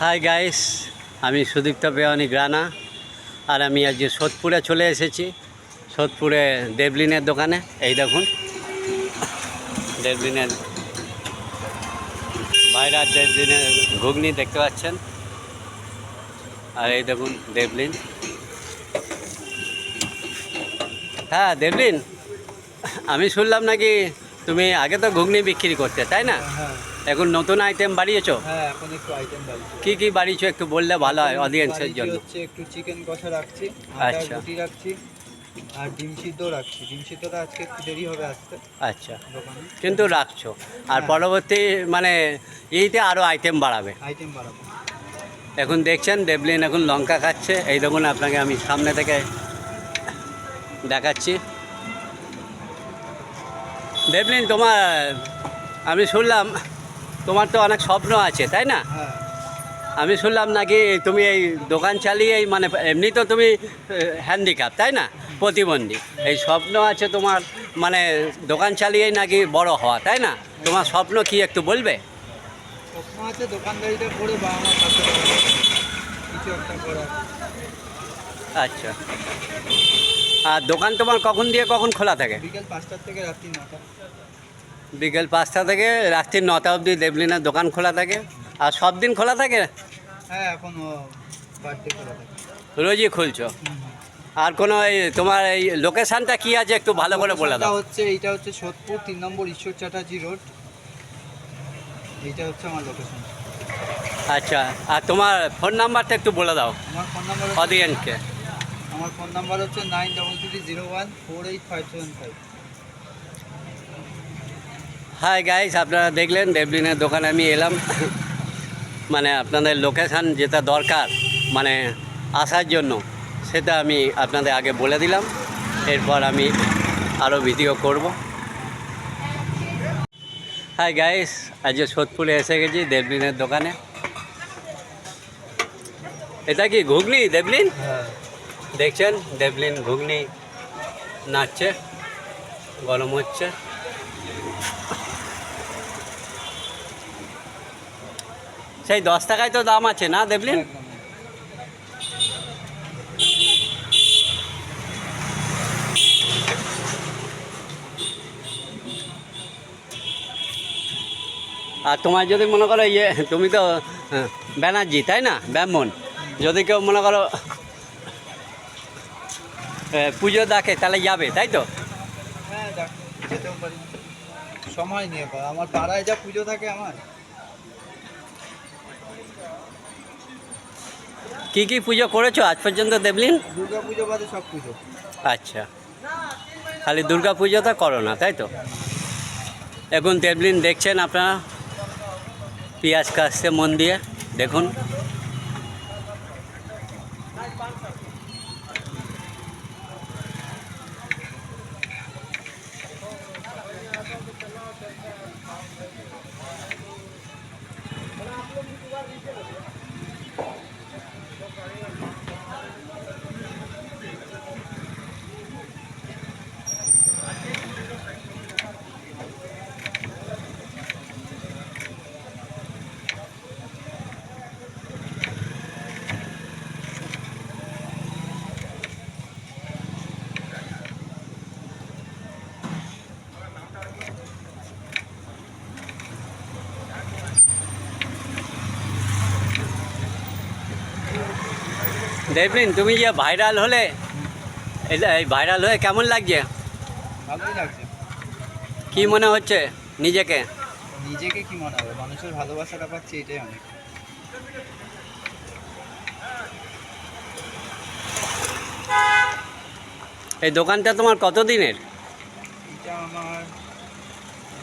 Hi guys আমি সুদীপ্ত বেওয়ানি গ্রানা, আর আমি আজ সোদপুরে চলে এসেছি। সোদপুরে দেবলিনের দোকানে। এই দেখুন, দেবলিনের বাইরার দেবলিনের ঘুগনি দেখতে পাচ্ছেন। আর এই দেখুন, দেবলিন। হ্যাঁ দেবলিন, আমি শুনলাম নাকি তুমি আগে তো ঘুগনি বিক্রি করতে তাই না? হ্যাঁ এখন নতুন আইটেম বাড়িয়েছো? হ্যাঁ এখন একটু আইটেম বাড়ছে কি কি বাড়িয়েছো? একটু বললে ভালো হয় অডিয়েন্সের জন্য। হচ্ছে একটু চিকেন কষা রাখছি আচ্ছা। রুটি রাখছি আর ডিম সিদ্ধ রাখছি। ডিম সিদ্ধটা আজকে একটু দেরি হবে আসতে। আচ্ছা। কিন্তু রাখছো। আর হ্যাঁ। পরবর্তী মানে এইতে আরও আইটেম বাড়াবে। আইটেম বাড়াবো। এখন দেখছেন দেবলিন এখন লঙ্কা খাচ্ছে। এই দেখুন আপনাকে আমি সামনে থেকে দেখাচ্ছি। দেবলিন তোমার আমি শুনলাম তোমার তো অনেক স্বপ্ন আছে তাই না? হ্যাঁ। আমি শুনলাম নাকি তুমি এই দোকান চালিয়েই মানে এমনি তো তুমি হ্যান্ডিক্যাপ তাই না? প্রতিবন্ধী। এই স্বপ্ন আছে তোমার মানে দোকান চালিয়েই নাকি বড় হওয়া তাই না? তোমার স্বপ্ন কি একটু বলবে? স্বপ্ন আছে দোকানদারিটা করে বা আমার সাথে কিছু একটা করা আচ্ছা। আর দোকান তোমার কখন দিয়ে কখন খোলা থাকে? বিকেল পাঁচটার থেকে রাত্রি নটা। বিকেল পাঁচটা থেকে রাত্রি নটা অবধি দেবলিনের দোকান খোলা থাকে। আর সব দিন খোলা থাকে? হ্যাঁ এখন রোজই খুলছো। আর কোনো এই তোমার এই লোকেশানটা কী আছে একটু ভালো করে বলে দাও। হচ্ছে এইটা হচ্ছে সোদপুর তিন নম্বর ঈশ্বর চ্যাটার্জি রোড। এইটা হচ্ছে আমার লোকেশন। আচ্ছা আর তোমার ফোন নাম্বারটা একটু বলে দাও। আমার ফোন নাম্বার অডিয়েন্সকে আমার ফোন নাম্বার হচ্ছে nine double three zero one four eight five seven five. Hi guys আপনারা দেখলেন দেবলিনের দোকানে আমি এলাম। মানে আপনাদের লোকেশান যেটা দরকার মানে আসার জন্য সেটা আমি আপনাদের আগে বলে দিলাম। এরপর আমি আরও ভিডিও করব। হাই গাইস আজকে সোদপুরে এসে গেছি দেবলিনের দোকানে। এটা কি ঘুগনি দেবলিন? হ্যাঁ। দেখছেন দেবলিন ঘুগনি নাচছে গরম হচ্ছে। সেই দশ টাকায় তো দাম আছে না দেবলিন? আর তোমার যদি মনে করো ইয়ে তুমি তো হ্যাঁ, ব্যানার্জি তাই না? ব্রাহ্মণ। যদি কেউ মনে করো পুজো দেখে তাহলে যাবে তাই তো? হ্যাঁ যেতেও পারি। সময় নিয়ে আমার পাড়ায় যা পুজো থাকে আমার। কি কি পুজো করেছ আজ পর্যন্ত দেবলিন? দুর্গা পুজো বাদে সব পুজো। আচ্ছা। খালি দুর্গা পুজোটা করো না তাই তো? এখন দেবলিন দেখছেন আপনারা? পেঁয়াজ কাটছে মন দিয়ে দেখুন। দেবলিন তুমি যে ভাইরাল হলে এই ভাইরাল হয়ে কেমন লাগছে? ভালোই লাগছে। কি মনে হচ্ছে নিজেকে? নিজেকে কি মনে হবে? মানুষের ভালোবাসাটা পাচ্ছি এটাই অনেক। এই দোকানটা তোমার কত দিনের এটা আমার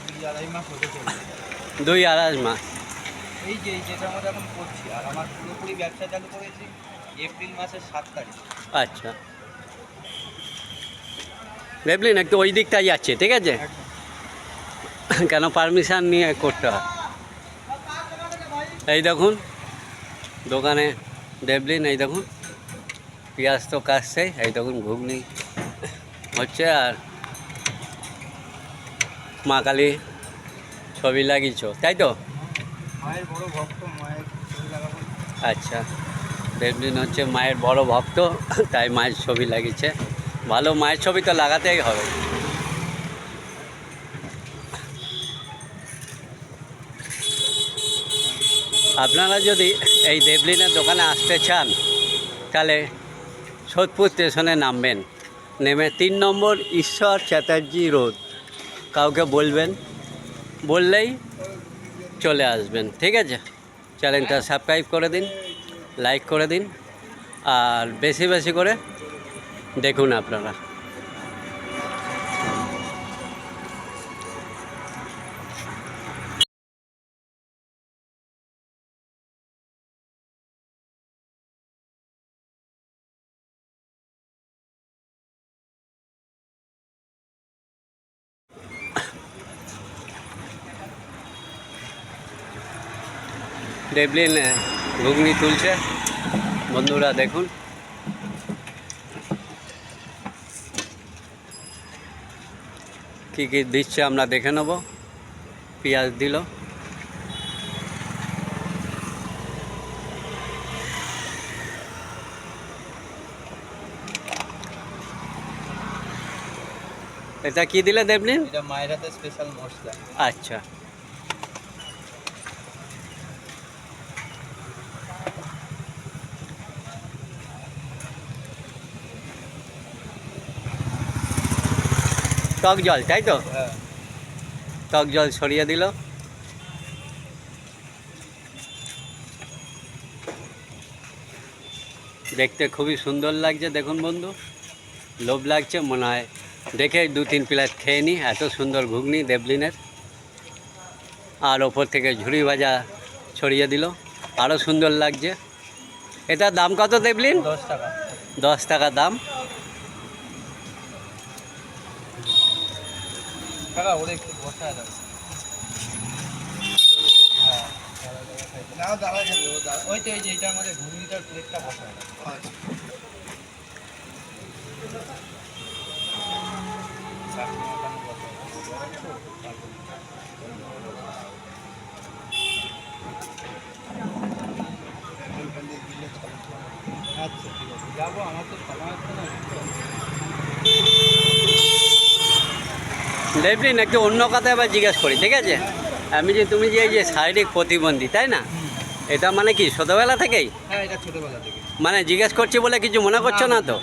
দুই আড়াই মাস হতে চলছে। দুই আড়াই মাস। এই যে যেটা আমরা এখন করছি আর আমার পুরোপুরি ব্যবসা চালু করেছি। এপ্রিল মাসের সাত তারিখ। আচ্ছা। দেবলিন একটু ওই দিকটা যাচ্ছে ঠিক আছে? কেন পারমিশন নিয়ে করতে হয়? এই দেখুন দোকানে দেবলিন এই দেখুন পেঁয়াজ তো কাটছে এই দেখুন ঘুগনি হচ্ছে আর মা কালী ছবি লাগিয়েছ তাই তো? আচ্ছা। দেবদিন হচ্ছে মায়ের বড় ভক্ত, তাই মায়ের ছবি লাগিয়েছে। ভালো মায়ের ছবি তো লাগাতেই হবে। আপনারা যদি এই দেবলিনের দোকানে আসতে চান, তাহলে সোদপুর স্টেশনে নামবেন। নেমে তিন নম্বর ঈশ্বর চ্যাটার্জি রোড। কাউকে বলবেন, বললেই চলে আসবেন। ঠিক আছে? চ্যানেলটা সাবস্ক্রাইব করে দিন। লাইক করে দিন আর বেশি বেশি করে দেখুন আপনারা। ডেবলিন আহ, ঘুগনি তুলছে। বন্ধুরা দেখুন। কী কী দিচ্ছে আমরা দেখে নেব। পেঁয়াজ দিল। এটা কি দিলে দেবলিন এটা মায়ের হাতে স্পেশাল মশলা। আচ্ছা। টক জল তাই তো? হ্যাঁ। টক জল ছড়িয়ে দিল। দেখতে খুবই সুন্দর লাগছে দেখুন বন্ধু। লোভ লাগছে মনে হয় দেখে দু তিন প্লেট খেয়ে নিই এত সুন্দর ঘুগনি দেবলিনের। আর ওপর থেকে ঝুড়ি ভাজা ছড়িয়ে দিল আরও সুন্দর লাগছে। এটার দাম কত দেবলিন? দশ টাকা। দশ টাকা দাম। টাকা ওরে একটু বসা যাবে ওই তো এই যে এটার মধ্যে ঘুগনিটার প্লেটটা বসা ঠিক আছে যাব আমার তো সময় হচ্ছে না দেবলিন একটু অন্য কথা এবার জিজ্ঞেস করি ঠিক আছে? আমি যে তুমি যে এই যে শারীরিক প্রতিবন্ধী তাই না? এটা মানে কি ছোটোবেলা থেকেই? হ্যাঁ মানে জিজ্ঞেস করছি বলে কিছু মনে করছ না তো?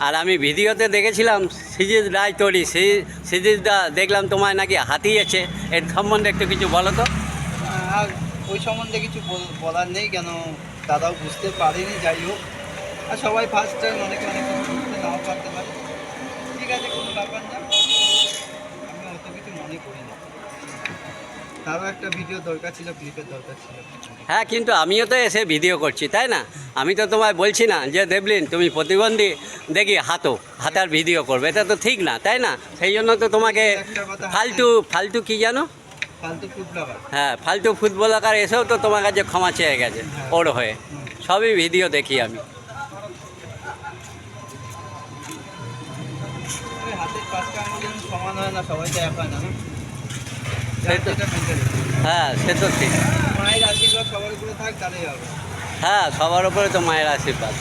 আর আমি ভিডিওতে দেখেছিলাম সিজিৎ রায় তৈরি সেই সিজিৎদা দেখলাম তোমায় নাকি হাতিয়েছে এর সম্বন্ধে একটু কিছু বলো তো। ওই সম্বন্ধে কিছু বল- বলার নেই কেন দাদাও বুঝতে পারেনি যাই হোক। আর সবাই ফার্স্ট টাইম অনেকে অনেক কিছু বুঝতে নাও পারতে পারে। ঠিক আছে কোনো ব্যাপার না আমি অত কিছু মনে করি না তারও একটা ভিডিও দরকার ছিল ক্লিপের দরকার ছিল। হ্যাঁ কিন্তু আমিও তো এসে ভিডিও করছি তাই না? আমি তো তোমায় বলছি না যে দেবলিন তুমি প্রতিবন্ধী দেখি হাতো হাতার ভিডিও করবে। এটা তো ঠিক না তাই না? সেই জন্য তো তোমাকে ফালতু ফালতু কি জানো? ফালতু হ্যাঁ ফালতু ফুটবলার এসেও তো তোমার কাছে ক্ষমা চেয়ে গেছে ওর হয়ে। সবই ভিডিও দেখি আমি। হাতের পাঁচটা সমান হয় না সবাই তো এক হয় না না সেই তো। যেটা mentality। হ্যাঁ সে তো ঠিক। মায়ের আশীর্বাদ সবার উপরে থাক তাহলেই হবে। হ্যাঁ সবার উপরে তো মায়ের আশীর্বাদ।